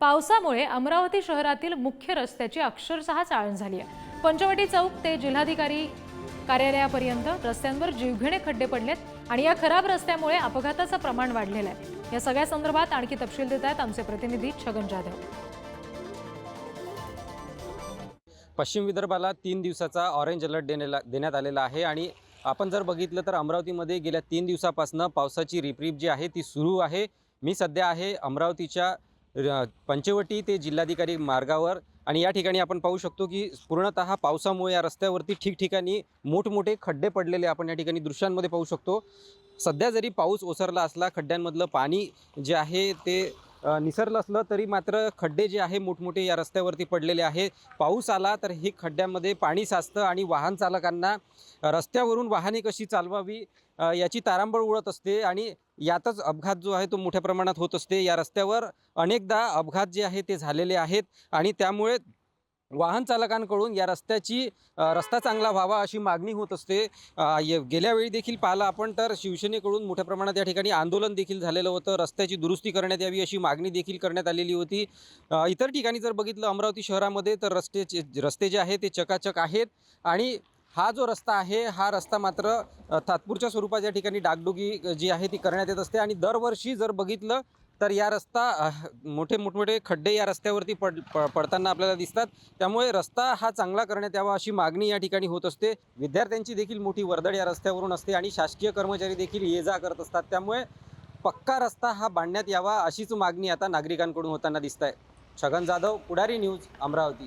पावसामुळे अमरावती शहरातील मुख्य रस्त्याची अक्षरशः चाळण झाली आहे. पंचवटी चौक ते जिल्हाधिकारी कार्यालयापर्यंत रस्त्यांवर जीवघेणे खड्डे पडलेत आणि या खराब रस्त्यामुळे अपघाताचं प्रमाण वाढलेलं आहे. या सगळ्या संदर्भात आणखी तपशील देत आहेत आमचे प्रतिनिधी छगन जाधव. पश्चिम विदर्भाला तीन दिवसाचा ऑरेंज अलर्ट देण्याला देण्यात आलेला आहे आणि आपण जर बघितलं तर अमरावतीमध्ये गेल्या तीन दिवसापासून पावसाची रिपरिप जी आहे ती सुरू आहे. मी सध्या आहे अमरावतीच्या पंचवटी ते जिल्हाधिकारी मार्गावर. आणि या ठिकाणी आपण पाहू शकतो की पूर्णतः पावसामुळे या रस्त्यावरती ठिकठिकाणी मोठमोठे खड्डे पडलेले आपण या ठिकाणी दृश्यांमध्ये पाहू शकतो. सध्या जरी पाऊस ओसरला असला खड्ड्यांमधलं पाणी जे आहे ते निसरलं असलं तरी मात्र खड्डे जे आहे मोठमोठे या रस्त्यावरती पडलेले आहे. पाऊस आला तर हे खड्ड्यामध्ये पाणी साचतं आणि वाहन चालकांना रस्त्यावरून वाहने कशी चालवावी याची तारांबळ उडत असते आणि यातच अपघात जो आहे तो मोठ्या प्रमाणात होत असते. या रस्त्यावर अनेकदा अपघात जे आहे ते झालेले आहेत आणि त्यामुळे वाहन चालकांकडून या रस्त्याची रस्ता चांगला व्हावा अशी मागणी होत असते. य- गेल्या वेळी देखील पाहिलं आपण तर शिवसेनेकडून मोठ्या प्रमाणात या ठिकाणी आंदोलन देखील झालेलं होतं. रस्त्याची दुरुस्ती करण्यात यावी अशी मागणी देखील करण्यात आलेली होती. इतर ठिकाणी जर बघितलं अमरावती शहरामध्ये तर रस्त्याचे रस्ते जे आहे ते चकाचक आहेत. आणि हा जो रस्ता आहे हा रस्ता मात्र तात्पुरच्या स्वरूपात या ठिकाणी डागडुगी जी आहे ती करण्यात येत असते. आणि दरवर्षी जर बघितलं तर या रस्ता मोठे मोठमोठे खड्डे या रस्त्यावरती पड प- पडताना आपल्याला दिसतात. त्यामुळे रस्ता हा चांगला करण्यात यावा अशी मागणी या ठिकाणी होत असते. विद्यार्थ्यांची देखील मोठी वर्दळ या रस्त्यावरून असते आणि शासकीय कर्मचारी देखील ये जा करत असतात. त्यामुळे पक्का रस्ता हा बांधण्यात यावा अशीच मागणी आता नागरिकांकडून होताना दिसत आहे छगन जाधव पुढारी न्यूज अमरावती.